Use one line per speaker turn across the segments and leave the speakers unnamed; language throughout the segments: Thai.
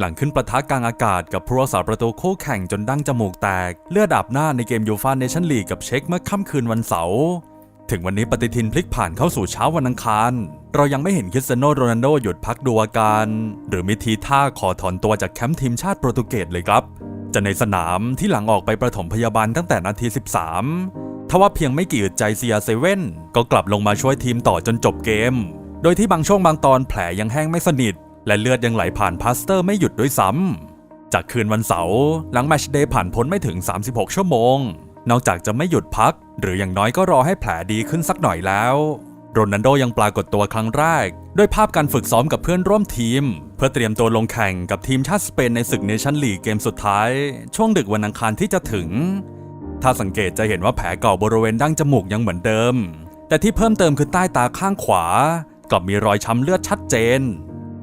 หลังขึ้นประทะกลางอากาศกับผู้รักษาประตูคู่แข่งจนดั้งจมูกแตก เลือดอาบหน้าในเกมยูฟาเนชั่นลีกกับเช็คเมื่อค่ำคืนวันเสาร์ถึงวันนี้ปฏิทินพลิกผ่านเข้าสู่เช้าวันอังคาร เรายังไม่เห็นคริสเตียโนโรนัลโดหยุดพักดูอาการ หรือมีทีท่าขอถอนตัวจากแคมป์ทีมชาติโปรตุเกสเลยครับ จะในสนามที่หลังออกไปประถมพยาบาลตั้งแต่นาที 13 ทว่าเพียงไม่กี่อึดใจเซียเซเว่นก็กลับลงมาช่วยทีมต่อจนจบเกม โดยที่บางช่วงบางตอนแผลยังแห้งไม่สนิท และเลือดยังไหลผ่านพลาสเตอร์ไม่หยุดด้วยซ้ำ จากคืนวันเสาร์หลังแมชเดย์ผ่านพ้นไม่ถึง 36 ชั่วโมง นอกจากจะไม่หยุดพัก หรืออย่างน้อยก็รอให้แผลดีขึ้นสักหน่อยแล้วโรนัลโดยังปรากฏตัวครั้งแรก ด้วยภาพการฝึกซ้อมกับเพื่อนร่วมทีม เพื่อเตรียมตัวลงแข่งกับทีมชาติสเปนในศึกเนชั่นลีกเกมสุดท้าย ช่วงดึกวันอังคารที่จะถึง ถ้าสังเกตจะเห็นว่าแผลเก่าบริเวณดั้งจมูกยังเหมือนเดิม แต่ที่เพิ่มเติมคือใต้ตาข้างขวากลับมีรอยช้ำเลือดชัดเจน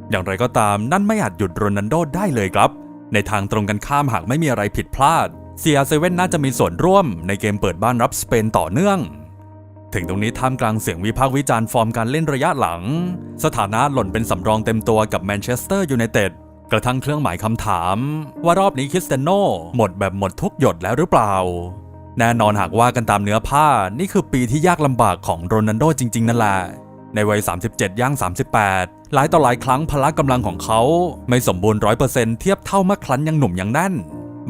อย่างไรก็ตามนั่นไม่อาจหยุดโรนัลโดได้เลยครับ ในทางตรงกันข้ามหากไม่มีอะไรผิดพลาดเซียเซเว่นน่าจะมีส่วนร่วมในเกมเปิดบ้านรับสเปนต่อเนื่อง ถึงตรงนี้ท่ามกลางเสียงวิพากษ์วิจารณ์ฟอร์มการเล่นระยะหลัง สถานะหล่นเป็นสำรองเต็มตัวกับแมนเชสเตอร์ยูไนเต็ดกระทั่งเครื่องหมายคำถาม ว่ารอบนี้คริสเตโนหมดแบบหมดทุกหยดแล้วหรือเปล่า แน่นอนหากว่ากันตามเนื้อผ้านี่คือปีที่ยากลำบากของโรนัลโดจริง ๆ นั่นแหละ ในวัย 37 ย่าง 38 หลายต่อหลายครั้งพละกำลังของเขาไม่สมบูรณ์ร้อยเปอร์เซ็นต์เทียบเท่าเมื่อครั้นยังหนุ่มยังแน่น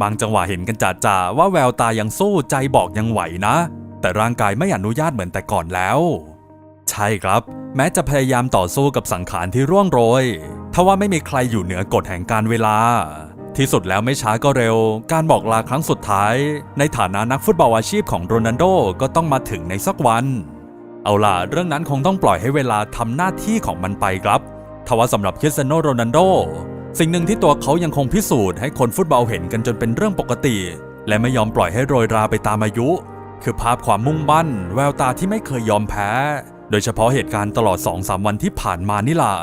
บางจังหวะเห็นกันจ่าๆว่าแววตายังสู้ใจบอกยังไหวนะ แต่ร่างกายไม่อนุญาตเหมือนแต่ก่อนแล้ว ใช่ครับ แม้จะพยายามต่อสู้กับสังขารที่ร่วงโรยทว่าไม่มีใครอยู่เหนือกฎแห่งการเวลา ที่สุดแล้วไม่ช้าก็เร็ว การบอกลาครั้งสุดท้าย ในฐานะนักฟุตบอลอาชีพของโรนัลโดก็ต้องมาถึงในสักวัน เอาล่ะ เรื่องนั้นคงต้องปล่อยให้เวลาทำหน้าที่ของมันไปครับทว่าสำหรับคริสเตียโนโรนัลโด สิ่งหนึ่งที่ตัวเขายังคงพิสูจน์ให้คนฟุตบอลเห็นกันจนเป็นเรื่องปกติ และไม่ยอมปล่อยให้โรยราไปตามอายุ คือภาพความมุ่งมั่น แววตาที่ไม่เคยยอมแพ้ โดยเฉพาะเหตุการณ์ตลอด2-3วันที่ผ่านมานี่ล่ะ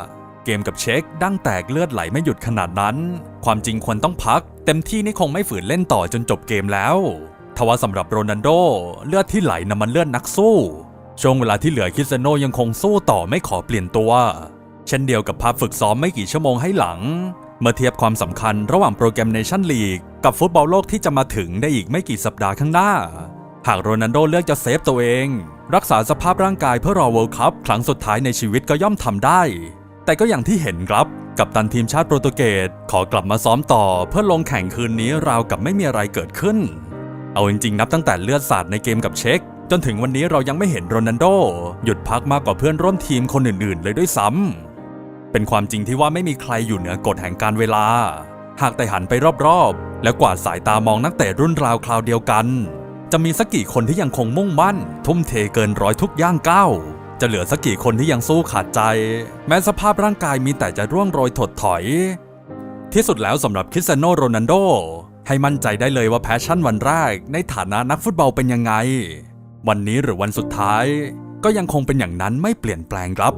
เกมกับเช็คดั้งแตกเลือดไหลไม่หยุดขนาดนั้น ความจริงควรต้องพัก เต็มที่นี่คงไม่ฝืนเล่นต่อจนจบเกมแล้วทว่าสำหรับโรนัลโด เลือดที่ไหลนำมันเลือดนักสู้ ช่วงเวลาที่เหลือคริสเตียโนยังคงสู้ต่อไม่ขอเปลี่ยนตัว เช่นเดียวกับภาพฝึกซ้อมไม่กี่ชั่วโมงให้หลัง เมื่อเทียบความสำคัญระหว่างโปรแกรมเนชั่นลีกกับฟุตบอลโลกที่จะมาถึงได้อีกไม่กี่สัปดาห์ข้างหน้า หากโรนัลโดเลือกจะเซฟตัวเอง รักษาสภาพร่างกายเพื่อรอเวิลด์คัพครั้งสุดท้ายในชีวิตก็ย่อมทำได้ แต่ก็อย่างที่เห็นครับกับตันทีมชาติโปรตุเกสขอกลับมาซ้อมต่อเพื่อลงแข่งคืนนี้ราวกับไม่มีอะไรเกิดขึ้น เอาจริงๆนับตั้งแต่เลือดสาดในเกมกับเช็ค จนถึงวันนี้เรายังไม่เห็นโรนัลโด หยุดพักมากกว่าเพื่อนร่วมทีมคนอื่นๆ เลยด้วยซ้ำเป็นความจริงที่ว่าไม่มีใครอยู่เหนือกฎแห่งการเวลา หากแต่หันไปรอบๆ แล้วกวาดสายตามองนักเตะรุ่นราวคราวเดียวกัน จะมีสักกี่คนที่ยังคงมุ่งมั่น ทุ่มเทเกินร้อยทุกย่างก้าวจะเหลือสักกี่คนที่ยังสู้ขาดใจ แม้สภาพร่างกายมีแต่จะร่วงโรยถดถอย ที่สุดแล้วสำหรับคริสเตียโนโรนัลโดให้มั่นใจได้เลยว่าแพชชั่นวันแรกในฐานะนักฟุตบอลเป็นยังไง วันนี้หรือวันสุดท้าย ก็ยังคงเป็นอย่างนั้นไม่เปลี่ยนแปลงครับ